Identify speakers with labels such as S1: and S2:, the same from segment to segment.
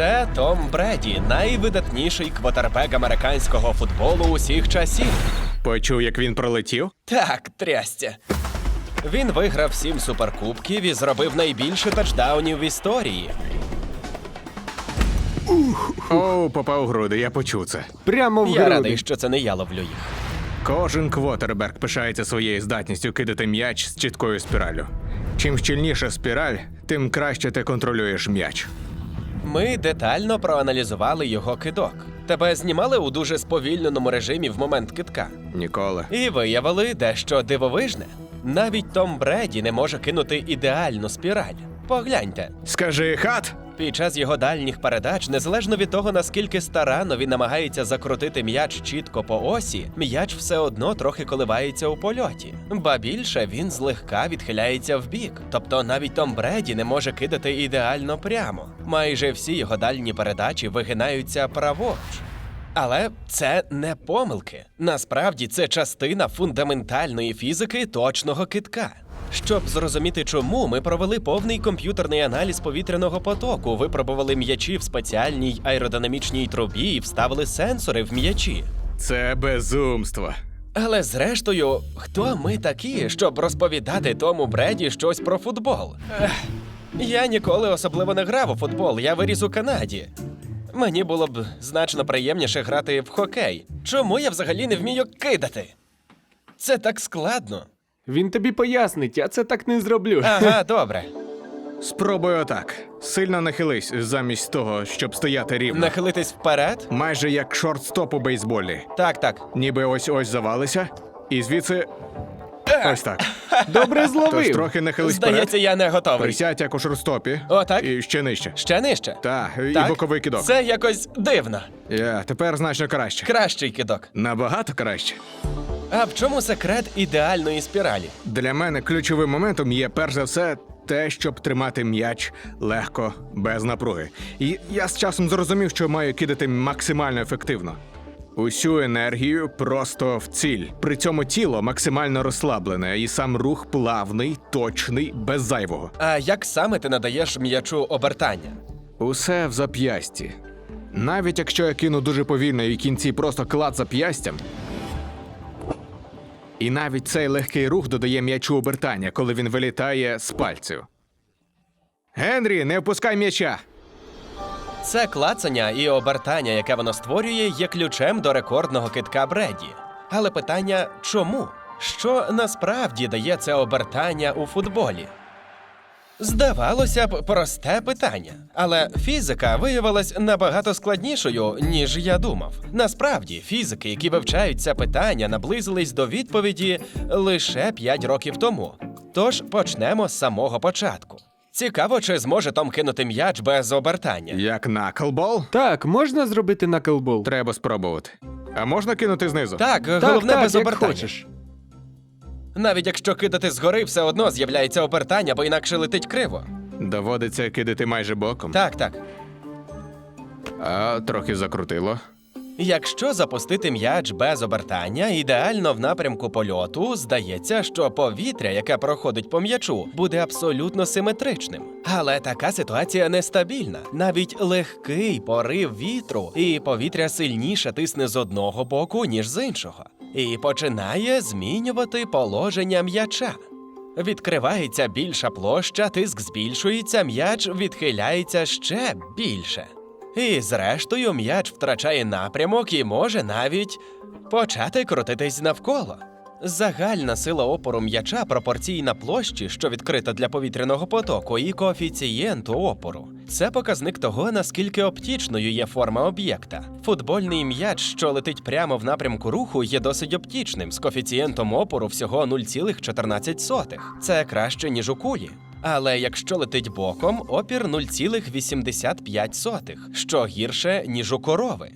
S1: Це Том Бреді, найвидатніший квотербек американського футболу усіх часів.
S2: Почув, як він пролетів?
S1: Так, трястя. Він виграв сім суперкубків і зробив найбільше тачдаунів в історії.
S2: Оу, попав у груди, я почув це.
S3: Прямо в
S1: Я
S3: груди.
S1: радий, що це не я ловлю їх.
S2: Кожен квотербек пишається своєю здатністю кидати м'яч з чіткою спіраллю. Чим щільніша спіраль, тим краще ти контролюєш м'яч.
S1: Ми детально проаналізували його кидок. Тебе знімали у дуже сповільненому режимі в момент кидка.
S2: Ніколи.
S1: І виявили дещо дивовижне. Навіть Том Бреді не може кинути ідеальну спіраль. Погляньте,
S2: Скажи хат!
S1: під час його дальніх передач, незалежно від того, наскільки старанно він намагається закрутити м'яч чітко по осі, м'яч все одно трохи коливається у польоті. Ба більше він злегка відхиляється вбік. Тобто навіть Том Бреді не може кидати ідеально прямо. Майже всі його дальні передачі вигинаються праворуч. Але це не помилки. Насправді це частина фундаментальної фізики точного китка. Щоб зрозуміти, чому ми провели повний комп'ютерний аналіз повітряного потоку, випробували м'ячі в спеціальній аеродинамічній трубі і вставили сенсори в м'ячі.
S2: Це безумство.
S1: Але зрештою, хто ми такі, щоб розповідати тому Бреді щось про футбол? Ех, я ніколи особливо не грав у футбол, я виріс у Канаді. Мені було б значно приємніше грати в хокей. Чому я взагалі не вмію кидати? Це так складно.
S3: Він тобі пояснить, я це так не зроблю.
S1: Ага, добре.
S2: Спробуй отак. Сильно нахились замість того, щоб стояти рівно.
S1: Нахилитись вперед?
S2: Майже як шортстоп у бейсболі.
S1: Так, так.
S2: Ніби ось ось завалися, і звідси. Ось так.
S3: Добре
S2: Тож трохи нахились
S1: Здається,
S2: вперед.
S1: я не готовий.
S2: Присядь як у шортстопі.
S1: О, так?
S2: І ще нижче.
S1: Ще нижче.
S2: Так, і
S1: Так?
S2: боковий кидок.
S1: Це якось дивно.
S2: Я, тепер значно краще.
S1: Кращий кидок.
S2: Набагато краще.
S1: А в чому секрет ідеальної спіралі?
S2: Для мене ключовим моментом є перш за все те, щоб тримати м'яч легко, без напруги. І я з часом зрозумів, що маю кидати максимально ефективно. Усю енергію просто в ціль. При цьому тіло максимально розслаблене, і сам рух плавний, точний, без зайвого.
S1: А як саме ти надаєш м'ячу обертання?
S2: Усе в зап'ясті. Навіть якщо я кину дуже повільно і в кінці просто клад зап'ястям. І навіть цей легкий рух додає м'ячу обертання, коли він вилітає з пальців. Генрі, не впускай м'яча!
S1: Це клацання і обертання, яке воно створює, є ключем до рекордного китка Бреді. Але питання чому? Що насправді дає це обертання у футболі? Здавалося б, просте питання, але фізика виявилась набагато складнішою, ніж я думав. Насправді, фізики, які вивчають це питання, наблизились до відповіді лише 5 років тому. Тож почнемо з самого початку. Цікаво, чи зможе Том кинути м'яч без обертання.
S2: Як наклбол?
S3: Так, можна зробити наклбол?
S2: Треба спробувати. А можна кинути знизу?
S1: Так,
S3: Так,
S1: головне
S3: так,
S1: без
S3: як
S1: обертання.
S3: хочеш.
S1: Навіть якщо кидати згори, все одно з'являється обертання, бо інакше летить криво.
S2: Доводиться кидати майже боком.
S1: Так, так.
S2: А трохи закрутило.
S1: Якщо запустити м'яч без обертання, ідеально в напрямку польоту, здається, що повітря, яке проходить по м'ячу, буде абсолютно симетричним. Але така ситуація нестабільна. Навіть легкий порив вітру, і повітря сильніше тисне з одного боку, ніж з іншого, і починає змінювати положення м'яча. Відкривається більша площа, тиск збільшується, м'яч відхиляється ще більше. І зрештою м'яч втрачає напрямок і може навіть почати крутитись навколо. Загальна сила опору м'яча пропорційна площі, що відкрита для повітряного потоку, і коефіцієнту опору. Це показник того, наскільки оптічною є форма об'єкта. Футбольний м'яч, що летить прямо в напрямку руху, є досить оптічним з коефіцієнтом опору всього 0,14. Це краще, ніж у кулі. Але якщо летить боком, опір 0,85, що гірше, ніж у корови.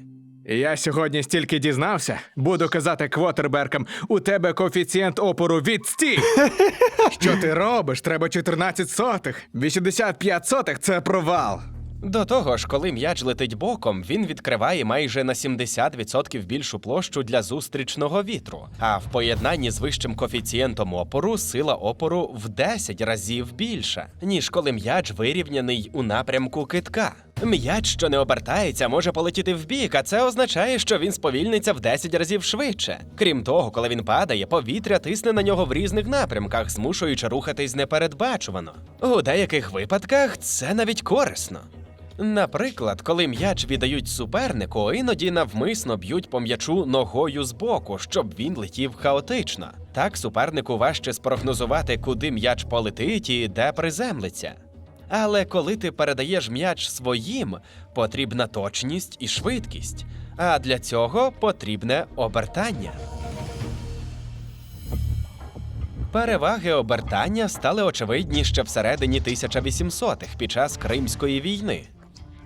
S2: Я сьогодні стільки дізнався, буду казати квотерберкам, у тебе коефіцієнт опору відстій. Що ти робиш? Треба 14 сотих. 85 сотих це провал.
S1: До того ж, коли м'яч летить боком, він відкриває майже на 70% більшу площу для зустрічного вітру. А в поєднанні з вищим коефіцієнтом опору сила опору в 10 разів більша, ніж коли м'яч вирівняний у напрямку китка. М'яч, що не обертається, може полетіти вбік, а це означає, що він сповільниться в 10 разів швидше. Крім того, коли він падає, повітря тисне на нього в різних напрямках, змушуючи рухатись непередбачувано. У деяких випадках це навіть корисно. Наприклад, коли м'яч віддають супернику, іноді навмисно б'ють по м'ячу ногою збоку, щоб він летів хаотично. Так супернику важче спрогнозувати, куди м'яч полетить і де приземлиться. Але коли ти передаєш м'яч своїм, потрібна точність і швидкість. А для цього потрібне обертання. Переваги обертання стали очевидні ще всередині 1800-х під час Кримської війни.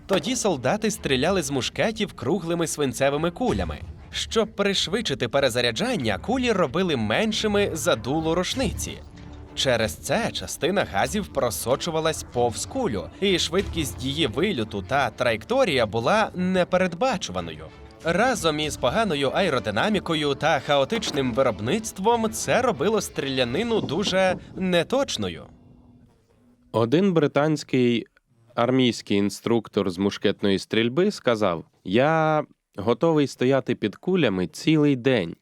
S1: Тоді солдати стріляли з мушкетів круглими свинцевими кулями. Щоб пришвидшити перезаряджання, кулі робили меншими за дуло рушниці. Через це частина газів просочувалась повз кулю, і швидкість її вильоту та траєкторія була непередбачуваною. Разом із поганою аеродинамікою та хаотичним виробництвом це робило стрілянину дуже неточною.
S4: Один британський армійський інструктор з мушкетної стрільби сказав: Я готовий стояти під кулями цілий день.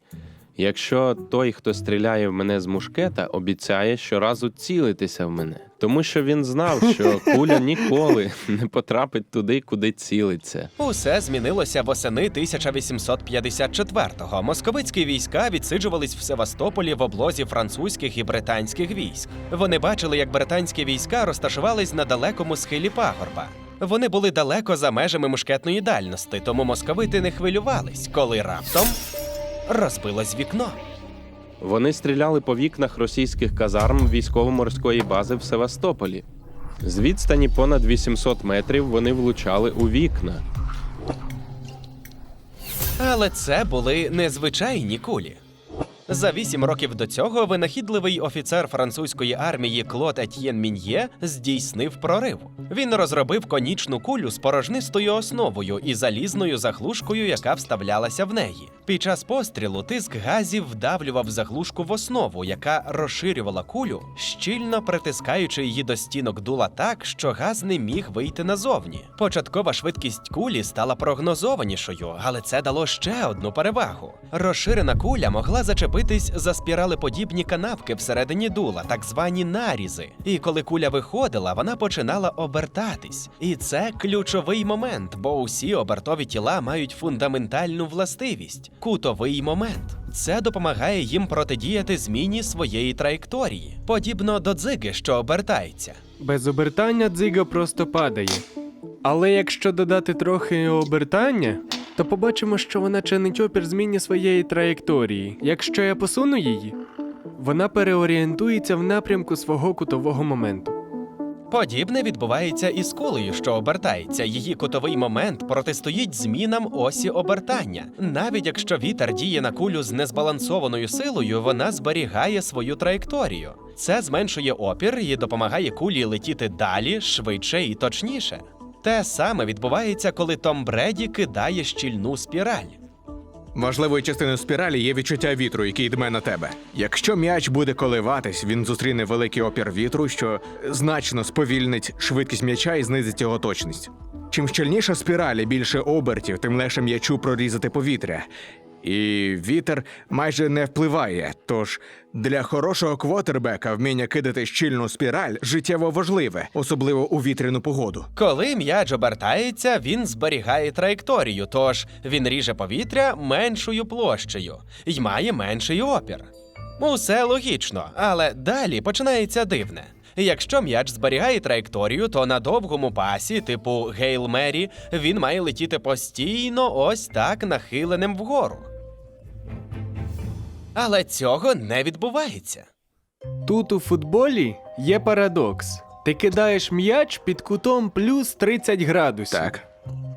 S4: Якщо той, хто стріляє в мене з мушкета, обіцяє щоразу цілитися в мене, тому що він знав, що куля ніколи не потрапить туди, куди цілиться.
S1: Усе змінилося восени 1854-го. Московицькі війська відсиджувались в Севастополі в облозі французьких і британських військ. Вони бачили, як британські війська розташувались на далекому схилі пагорба. Вони були далеко за межами мушкетної дальності, тому московити не хвилювались, коли раптом розбилось вікно.
S4: Вони стріляли по вікнах російських казарм військово-морської бази в Севастополі. З відстані понад 800 метрів вони влучали у вікна.
S1: Але це були незвичайні кулі. За вісім років до цього винахідливий офіцер французької армії Клод Етьєн Мін'є здійснив прорив. Він розробив конічну кулю з порожнистою основою і залізною заглушкою, яка вставлялася в неї. Під час пострілу тиск газів вдавлював заглушку в основу, яка розширювала кулю, щільно притискаючи її до стінок дула так, що газ не міг вийти назовні. Початкова швидкість кулі стала прогнозованішою, але це дало ще одну перевагу. Розширена куля могла зачепитись за спіралеподібні канавки всередині дула, так звані нарізи. І коли куля виходила, вона починала обертатись. І це ключовий момент, бо усі обертові тіла мають фундаментальну властивість кутовий момент. Це допомагає їм протидіяти зміні своєї траєкторії, подібно до дзиги, що обертається.
S3: Без обертання дзига просто падає. Але якщо додати трохи обертання, то побачимо, що вона чинить опір зміні своєї траєкторії. Якщо я посуну її, вона переорієнтується в напрямку свого кутового моменту.
S1: Подібне відбувається і з кулею, що обертається. Її кутовий момент протистоїть змінам осі обертання. Навіть якщо вітер діє на кулю з незбалансованою силою, вона зберігає свою траєкторію. Це зменшує опір і допомагає кулі летіти далі, швидше і точніше. Те саме відбувається, коли Том Бреді кидає щільну спіраль.
S2: Важливою частиною спіралі є відчуття вітру, який йде на тебе. Якщо м'яч буде коливатись, він зустріне великий опір вітру, що значно сповільнить швидкість м'яча і знизить його точність. Чим щільніша спіраль і більше обертів, тим легше м'ячу прорізати повітря. І вітер майже не впливає. Тож для хорошого квотербека вміння кидати щільну спіраль життєво важливе, особливо у вітряну погоду.
S1: Коли м'яч обертається, він зберігає траєкторію, тож він ріже повітря меншою площею і має менший опір. Усе логічно, але далі починається дивне. Якщо м'яч зберігає траєкторію, то на довгому пасі, типу Гейл Мері, він має летіти постійно ось так нахиленим вгору. Але цього не відбувається.
S3: Тут у футболі є парадокс. Ти кидаєш м'яч під кутом плюс 30 градусів.
S2: Так,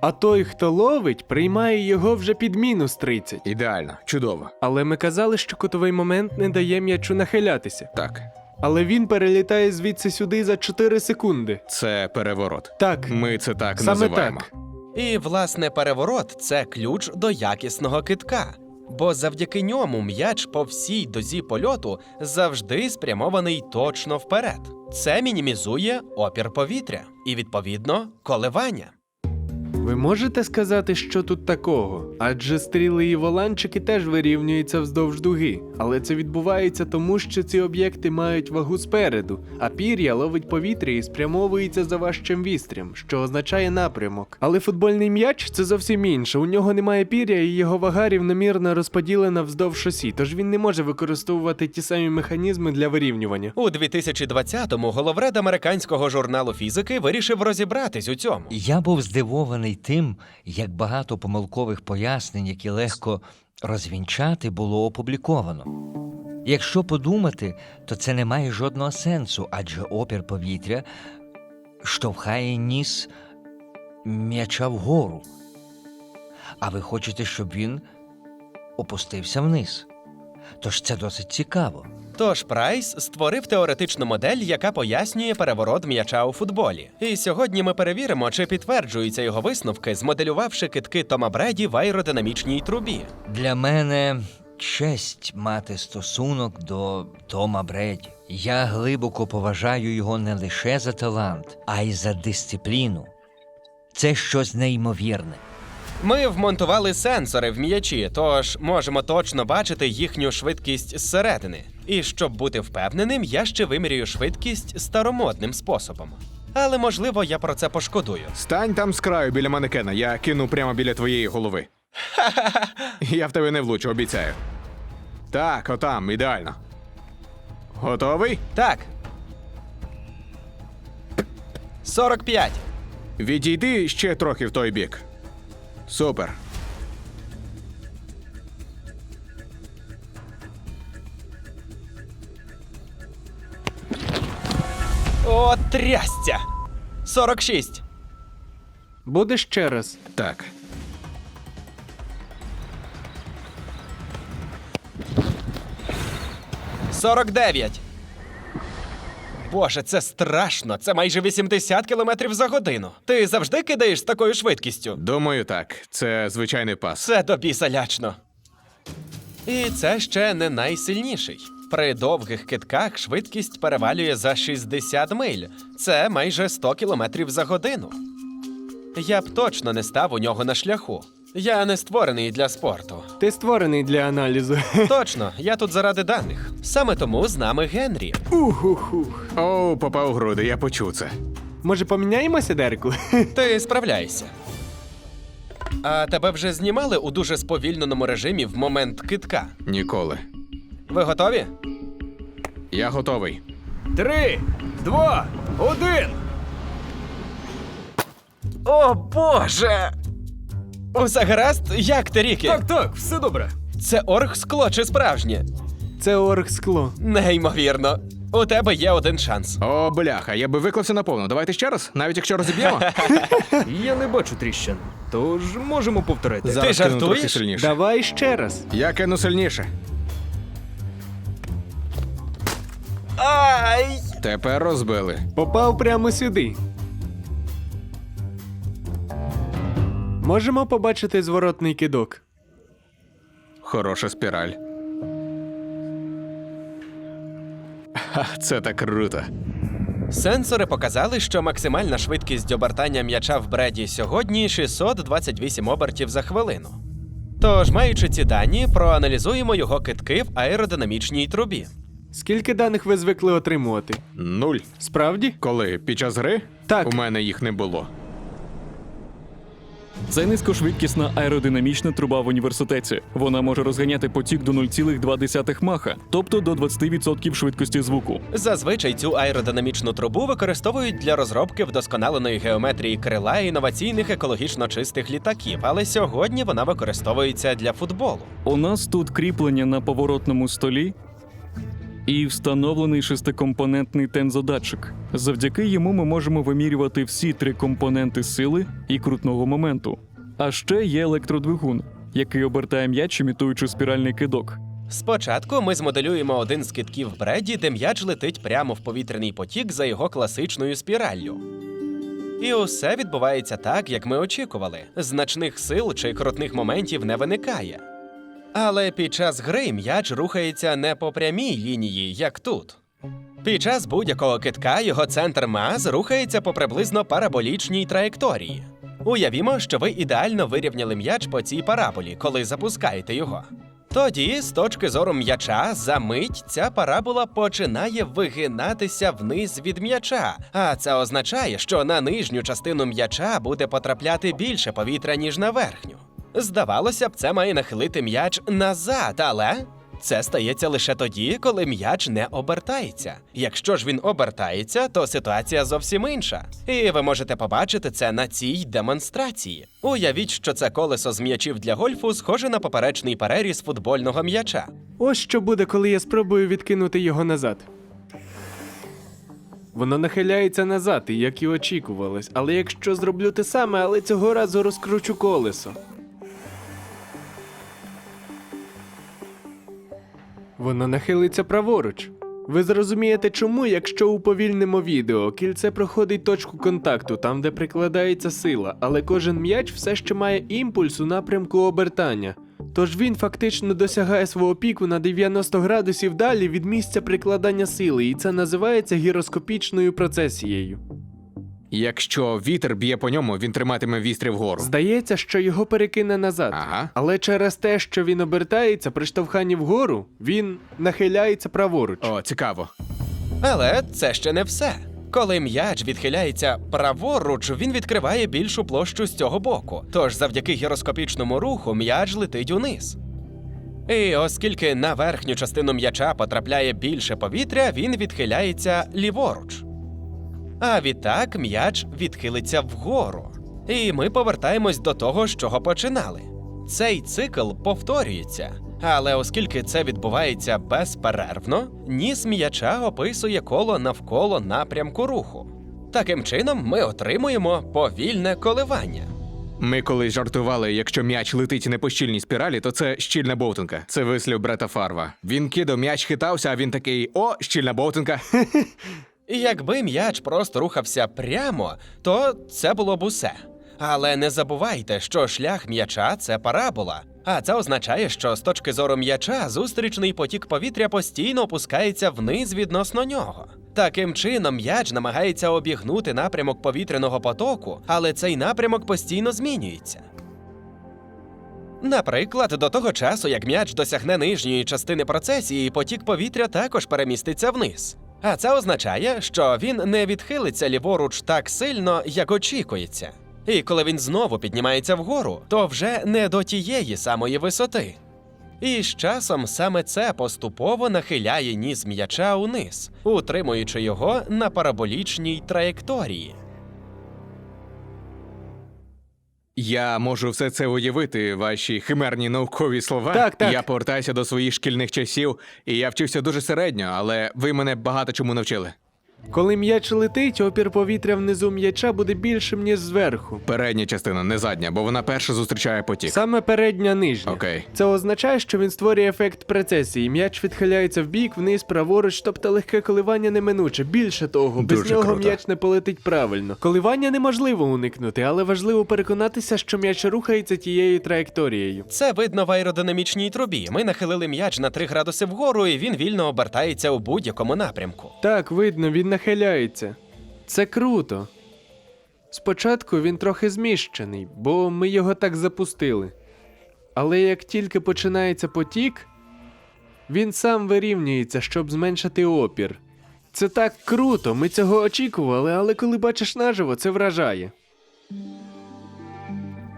S3: А той, хто ловить, приймає його вже під мінус 30.
S2: ідеально, чудово.
S3: Але ми казали, що кутовий момент не дає м'ячу нахилятися.
S2: Так,
S3: Але він перелітає звідси сюди за 4 секунди.
S2: це переворот.
S3: Так,
S2: Ми це так
S3: саме
S2: називаємо.
S3: так.
S1: І, власне, переворот це ключ до якісного китка. Бо завдяки ньому м'яч по всій дозі польоту завжди спрямований точно вперед. Це мінімізує опір повітря і, відповідно, коливання.
S3: Ви можете сказати, що тут такого? Адже стріли і воланчики теж вирівнюються вздовж дуги. Але це відбувається тому, що ці об'єкти мають вагу спереду, а пір'я ловить повітря і спрямовується за важчим вістрям, що означає напрямок. Але футбольний м'яч це зовсім інше. У нього немає пір'я, і його вага рівномірно розподілена вздовж осі, тож він не може використовувати ті самі механізми для вирівнювання.
S1: У 2020-му головред американського журналу фізики вирішив розібратись у цьому.
S5: Я був здивований тим, як багато помилкових пояснень, які легко розвінчати, було опубліковано. Якщо подумати, то це не має жодного сенсу, адже опір повітря штовхає ніс м'яча вгору. А ви хочете, щоб він опустився вниз. Тож це досить цікаво.
S1: Тож Прайс створив теоретичну модель, яка пояснює переворот м'яча у футболі. І сьогодні ми перевіримо, чи підтверджуються його висновки, змоделювавши китки Тома Бреді в аеродинамічній трубі.
S5: Для мене честь мати стосунок до Тома Бреді. Я глибоко поважаю його не лише за талант, а й за дисципліну. Це щось неймовірне.
S1: Ми вмонтували сенсори в м'ячі, тож можемо точно бачити їхню швидкість зсередини. І щоб бути впевненим, я ще вимірюю швидкість старомодним способом. Але можливо я про це пошкодую.
S2: Стань там з краю біля манекена, я кину прямо біля твоєї голови. Я в тебе не влучу, обіцяю. Так, отам, ідеально. Готовий?
S1: Так. 45.
S2: Відійди ще трохи в той бік. Супер.
S1: О, трясця! 46.
S3: Буде ще раз.
S2: Так.
S1: — 49. Боже, це страшно. Це майже 80 км за годину. Ти завжди кидаєш з такою швидкістю.
S2: Думаю, так. Це звичайний пас.
S1: Це до біса лячно. І це ще не найсильніший. При довгих китках швидкість перевалює за 60 миль. Це майже 100 км за годину. Я б точно не став у нього на шляху. Я не створений для спорту.
S3: Ти створений для аналізу.
S1: Точно, я тут заради даних. Саме тому з нами Генрі.
S3: Ух-ух-ух.
S2: Оу, попав у груди, я почув це.
S3: Може, поміняємося, Дерку?
S1: Ти справляєшся. А тебе вже знімали у дуже сповільненому режимі в момент китка.
S2: Ніколи.
S1: Ви готові?
S2: Я готовий.
S3: Три, два, один.
S1: О Боже! Усе гаразд? Як ти, Рікі?
S3: так, все добре.
S1: Це оргскло чи справжнє?
S3: Це оргскло.
S1: Неймовірно. У тебе є один шанс.
S2: О, бляха, я би виклався наповну. Давайте ще раз, навіть якщо розіб'ємо.
S6: Я не бачу тріщин, тож можемо повторити.
S2: Зараз кину
S1: жартуєш?
S2: сильніше.
S3: Давай ще раз.
S2: Я кину сильніше.
S1: Ай!
S2: Тепер розбили.
S3: Попав прямо сюди. Можемо побачити зворотний кидок.
S2: Хороша спіраль. Ха, це так круто.
S1: Сенсори показали, що максимальна швидкість обертання м'яча в бреді сьогодні 628 обертів за хвилину. Тож, маючи ці дані, проаналізуємо його китки в аеродинамічній трубі.
S3: Скільки даних ви звикли отримувати?
S2: Нуль.
S3: Справді?
S2: Коли під час гри
S3: Так.
S2: у мене їх не було.
S7: Це низькошвидкісна аеродинамічна труба в університеті. Вона може розганяти потік до 0,2 маха, тобто до 20% швидкості звуку.
S1: Зазвичай цю аеродинамічну трубу використовують для розробки вдосконаленої геометрії крила інноваційних екологічно чистих літаків, але сьогодні вона використовується для футболу.
S7: У нас тут кріплення на поворотному столі і встановлений шестикомпонентний тензодатчик. Завдяки йому ми можемо вимірювати всі три компоненти сили і крутного моменту. А ще є електродвигун, який обертає м'яч, імітуючи спіральний кидок.
S1: Спочатку ми змоделюємо один з китків Бреді, де м'яч летить прямо в повітряний потік за його класичною спіраллю. І усе відбувається так, як ми очікували. Значних сил чи крутних моментів не виникає. Але під час гри м'яч рухається не по прямій лінії, як тут. Під час будь-якого китка його центр мас рухається по приблизно параболічній траєкторії. Уявімо, що ви ідеально вирівняли м'яч по цій параболі, коли запускаєте його. Тоді, з точки зору м'яча, за мить ця парабола починає вигинатися вниз від м'яча. А це означає, що на нижню частину м'яча буде потрапляти більше повітря, ніж на верхню. Здавалося б, це має нахилити м'яч назад, але це стається лише тоді, коли м'яч не обертається. Якщо ж він обертається, то ситуація зовсім інша. І ви можете побачити це на цій демонстрації. Уявіть, що це колесо з м'ячів для гольфу схоже на поперечний переріз футбольного м'яча.
S3: Ось що буде, коли я спробую відкинути його назад. Воно нахиляється назад, як і очікувалось, але якщо зроблю те саме, але цього разу розкручу колесо. Воно нахилиться праворуч. Ви зрозумієте, чому, якщо уповільнимо відео, кільце проходить точку контакту, там, де прикладається сила, але кожен м'яч все ще має імпульс у напрямку обертання. Тож він фактично досягає свого піку на 90 градусів далі від місця прикладання сили, і це називається гіроскопічною процесією.
S2: Якщо вітер б'є по ньому, він триматиме вістря вгору.
S3: Здається, що його перекине назад.
S2: Ага.
S3: Але через те, що він обертається при штовханні вгору, він нахиляється праворуч.
S2: О, цікаво.
S1: Але це ще не все. Коли м'яч відхиляється праворуч, він відкриває більшу площу з цього боку. Тож завдяки гіроскопічному руху м'яч летить униз. І оскільки на верхню частину м'яча потрапляє більше повітря, він відхиляється ліворуч. А відтак м'яч відхилиться вгору. І ми повертаємось до того, з чого починали. Цей цикл повторюється. Але оскільки це відбувається безперервно, ніс м'яча описує коло навколо напрямку руху. Таким чином, ми отримуємо повільне коливання.
S2: Ми колись жартували, якщо м'яч летить не по щільній спіралі, то це щільна бовтинка. Це вислів Брета Фарва. Він кидав, м'яч хитався, а він такий: о, щільна бовтинка.
S1: І якби м'яч просто рухався прямо, то це було б усе. Але не забувайте, що шлях м'яча це парабола. А це означає, що з точки зору м'яча зустрічний потік повітря постійно опускається вниз відносно нього. Таким чином, м'яч намагається обігнути напрямок повітряного потоку, але цей напрямок постійно змінюється. Наприклад, до того часу, як м'яч досягне нижньої частини процесії, потік повітря також переміститься вниз. А це означає, що він не відхилиться ліворуч так сильно, як очікується. І коли він знову піднімається вгору, то вже не до тієї самої висоти. І з часом саме це поступово нахиляє ніс м'яча униз, утримуючи його на параболічній траєкторії.
S2: Я можу все це уявити, ваші химерні наукові слова.
S3: Так, так.
S2: Я повертаюся до своїх шкільних часів, і я вчився дуже середньо, але ви мене багато чому навчили.
S3: Коли м'яч летить, опір повітря внизу м'яча буде більшим, ніж зверху.
S2: Передня частина, не задня, бо вона перша зустрічає потік.
S3: Саме передня нижня.
S2: Окей.
S3: Це означає, що він створює ефект прецесії. М'яч відхиляється вбік, вниз, праворуч, тобто легке коливання неминуче. Більше того, без
S2: Дуже
S3: нього
S2: круто.
S3: м'яч не полетить правильно. Коливання неможливо уникнути, але важливо переконатися, що м'яч рухається тією траєкторією.
S1: Це видно в аеродинамічній трубі. Ми нахилили м'яч на 3 градуси вгору, і він вільно обертається у будь-якому напрямку.
S3: Так, видно, він нахиляється. Це круто. Спочатку він трохи зміщений, бо ми його так запустили. Але як тільки починається потік, він сам вирівнюється, щоб зменшити опір. Це так круто, ми цього очікували, але коли бачиш наживо, це вражає.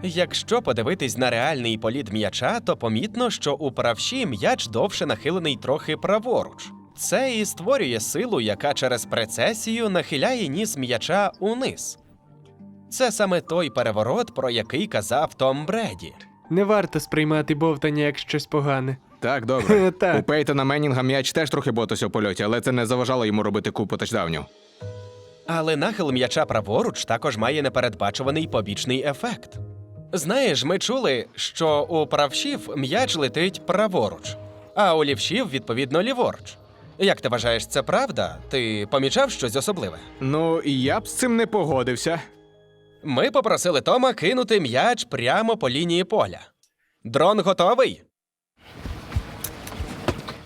S1: Якщо подивитись на реальний політ м'яча, то помітно, що у правші м'яч довше нахилений трохи праворуч. Це і створює силу, яка через прецесію нахиляє ніс м'яча униз. Це саме той переворот, про який казав Том Бреді.
S3: Не варто сприймати бовтання як щось погане.
S2: Так, добре.
S3: Так.
S2: У Пейтона Меннінга м'яч теж трохи ботався в польоті, але це не заважало йому робити купу тачдаунів.
S1: Але нахил м'яча праворуч також має непередбачуваний побічний ефект. Знаєш, ми чули, що у правшів м'яч летить праворуч, а у лівшів, відповідно, ліворуч. Як ти вважаєш, це правда? Ти помічав щось особливе?
S2: Ну, і я б з цим не погодився.
S1: Ми попросили Тома кинути м'яч прямо по лінії поля. Дрон готовий?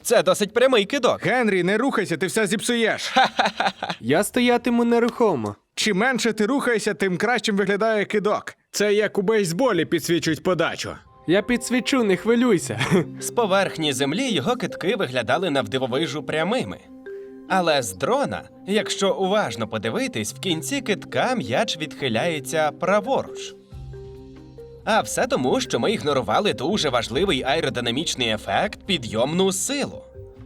S1: Це досить прямий кидок.
S2: Генрі, не рухайся, ти все зіпсуєш.
S3: Я стоятиму нерухомо.
S2: Чим менше ти рухаєшся, тим кращим виглядає кидок. Це як у бейсболі підсвічують подачу.
S3: Я підсвічу, не хвилюйся.
S1: З поверхні землі його китки виглядали навдивовижу прямими. Але з дрона, якщо уважно подивитись, в кінці китка м'яч відхиляється праворуч. А все тому, що ми ігнорували дуже важливий аеродинамічний ефект підйомну силу.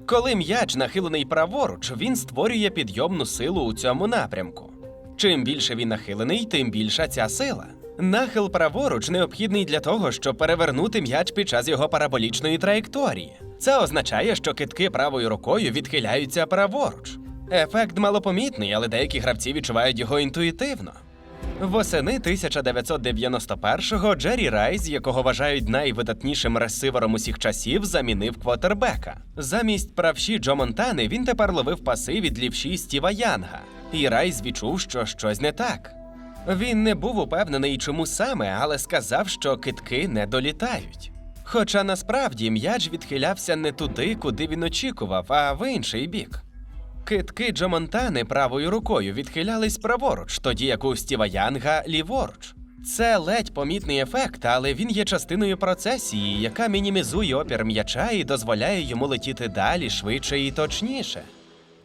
S1: Коли м'яч нахилений праворуч, він створює підйомну силу у цьому напрямку. Чим більше він нахилений, тим більша ця сила. Нахил праворуч необхідний для того, щоб перевернути м'яч під час його параболічної траєкторії. Це означає, що китки правою рукою відхиляються праворуч. Ефект малопомітний, але деякі гравці відчувають його інтуїтивно. Восени 1991-го Джері Райс, якого вважають найвидатнішим ресивером усіх часів, замінив квотербека. Замість правші Джо Монтани він тепер ловив паси від лівші Стіва Янга. І Райс відчув, що щось не так. Він не був упевнений, чому саме, але сказав, що китки не долітають. Хоча насправді м'яч відхилявся не туди, куди він очікував, а в інший бік. Китки Джо Монтани правою рукою відхилялись праворуч, тоді як у Стіва Янга ліворуч. Це ледь помітний ефект, але він є частиною процесії, яка мінімізує опір м'яча і дозволяє йому летіти далі швидше і точніше.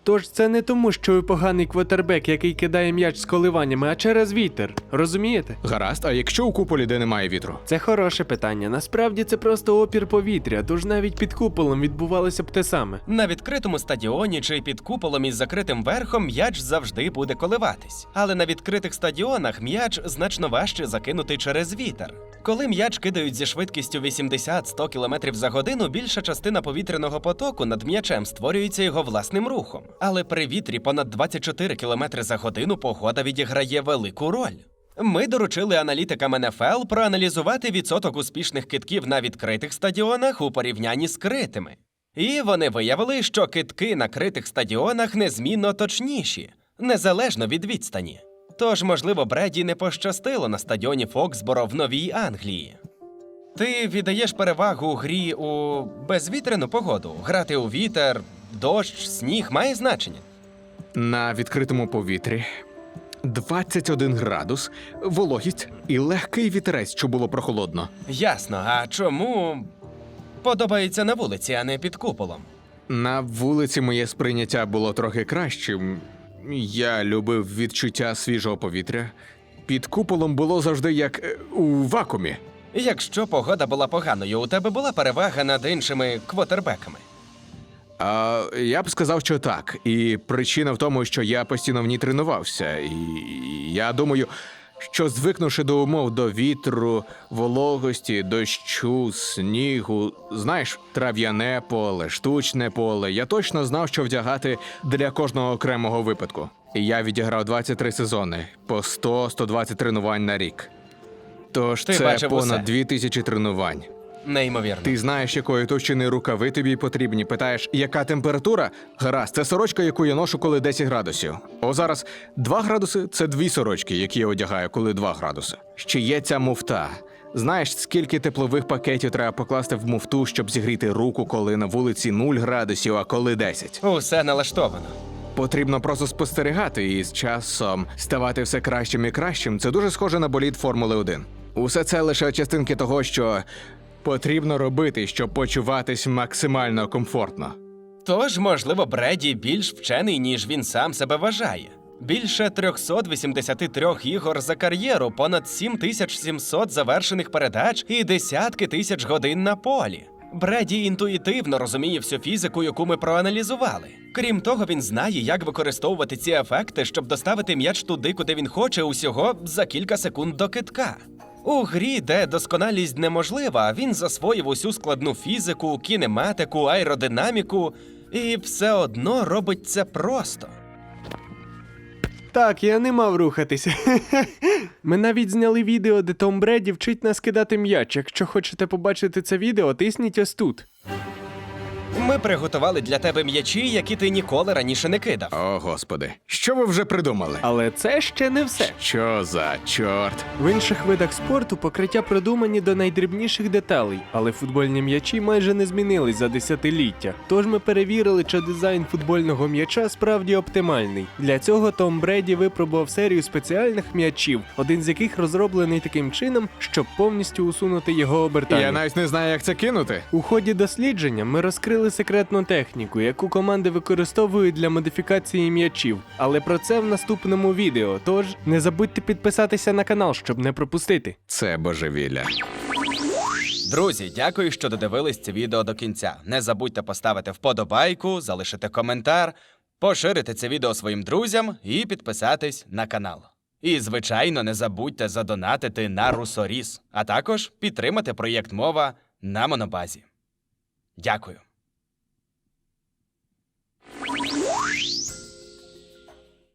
S3: Тож це не тому, що ви поганий квотербек, який кидає м'яч з коливаннями, а через вітер. Розумієте?
S2: Гаразд, а якщо у куполі де немає вітру?
S3: Це хороше питання. Насправді це просто опір повітря, тож навіть під куполом відбувалося б те саме.
S1: На відкритому стадіоні чи під куполом із закритим верхом м'яч завжди буде коливатись. Але на відкритих стадіонах м'яч значно важче закинути через вітер. Коли м'яч кидають зі швидкістю 80-100 км за годину, більша частина повітряного потоку над м'ячем створюється його власним рухом. Але при вітрі понад 24 км за годину погода відіграє велику роль. Ми доручили аналітикам НФЛ проаналізувати відсоток успішних китків на відкритих стадіонах у порівнянні з критими. І вони виявили, що китки на критих стадіонах незмінно точніші, незалежно від відстані. Тож, можливо, Бреді не пощастило на стадіоні Фоксборо в Новій Англії. Ти віддаєш перевагу грі у безвітряну погоду. Грати у вітер, дощ, сніг має значення.
S2: На відкритому повітрі 21 градус, вологість і легкий вітерець, що було прохолодно.
S1: Ясно, а чому подобається на вулиці, а не під куполом?
S2: На вулиці моє сприйняття було трохи кращим. Я любив відчуття свіжого повітря. Під куполом було завжди як е, у вакуумі.
S1: Якщо погода була поганою, у тебе була перевага над іншими квотербеками.
S2: А я б сказав, що так. І причина в тому, що я постійно в ній тренувався. І я думаю, що звикнувши до умов до вітру, вологості, дощу, снігу, знаєш, трав'яне поле, штучне поле, я точно знав, що вдягати для кожного окремого випадку. Я відіграв 23 сезони по 100-120 тренувань на рік. Тож
S1: Ти
S2: це
S1: бачив
S2: понад
S1: усе.
S2: 2000 тренувань.
S1: Неймовірно.
S2: Ти знаєш, якої товщини рукави тобі потрібні. Питаєш, яка температура? Гаразд, це сорочка, яку я ношу, коли 10 градусів. О, зараз 2 градуси це дві сорочки, які я одягаю, коли 2 градуси. Ще є ця муфта. Знаєш, скільки теплових пакетів треба покласти в муфту, щоб зігріти руку, коли на вулиці 0 градусів, а коли 10?
S1: Усе налаштовано.
S2: Потрібно просто спостерігати і з часом ставати все кращим і кращим. Це дуже схоже на болід Формули 1. Усе це лише частинки того, що потрібно робити, щоб почуватись максимально комфортно.
S1: Тож, можливо, Бреді більш вчений, ніж він сам себе вважає. Більше 383 ігор за кар'єру, понад 7700 завершених передач і десятки тисяч годин на полі. Бреді інтуїтивно розуміє всю фізику, яку ми проаналізували. Крім того, він знає, як використовувати ці ефекти, щоб доставити м'яч туди, куди він хоче, усього за кілька секунд до китка. У грі, де досконалість неможлива, він засвоїв усю складну фізику, кінематику, аеродинаміку і все одно робить це просто.
S3: Так, я не мав рухатися. Ми навіть зняли відео, де Том Бреді вчить нас кидати м'яч. Якщо хочете побачити це відео, тисніть ось тут.
S1: Ми приготували для тебе м'ячі, які ти ніколи раніше не кидав.
S2: О, господи, що ви вже придумали?
S3: Але це ще не все.
S2: Що за чорт?
S3: В інших видах спорту покриття продумані до найдрібніших деталей, але футбольні м'ячі майже не змінились за десятиліття. Тож ми перевірили, чи дизайн футбольного м'яча справді оптимальний. Для цього Том Бреді випробував серію спеціальних м'ячів, один з яких розроблений таким чином, щоб повністю усунути його обертання.
S2: Я навіть не знаю, як це кинути.
S3: У ході дослідження ми розкрили секретну техніку, яку команди використовують для модифікації м'ячів. Але про це в наступному відео. Тож не забудьте підписатися на канал, щоб не пропустити.
S2: Це божевілля.
S1: Друзі, дякую, що додивились це відео до кінця. Не забудьте поставити вподобайку, залишити коментар, поширити це відео своїм друзям і підписатись на канал. І, звичайно, не забудьте задонатити на Русоріс, а також підтримати проєкт мова на Монобазі. Дякую.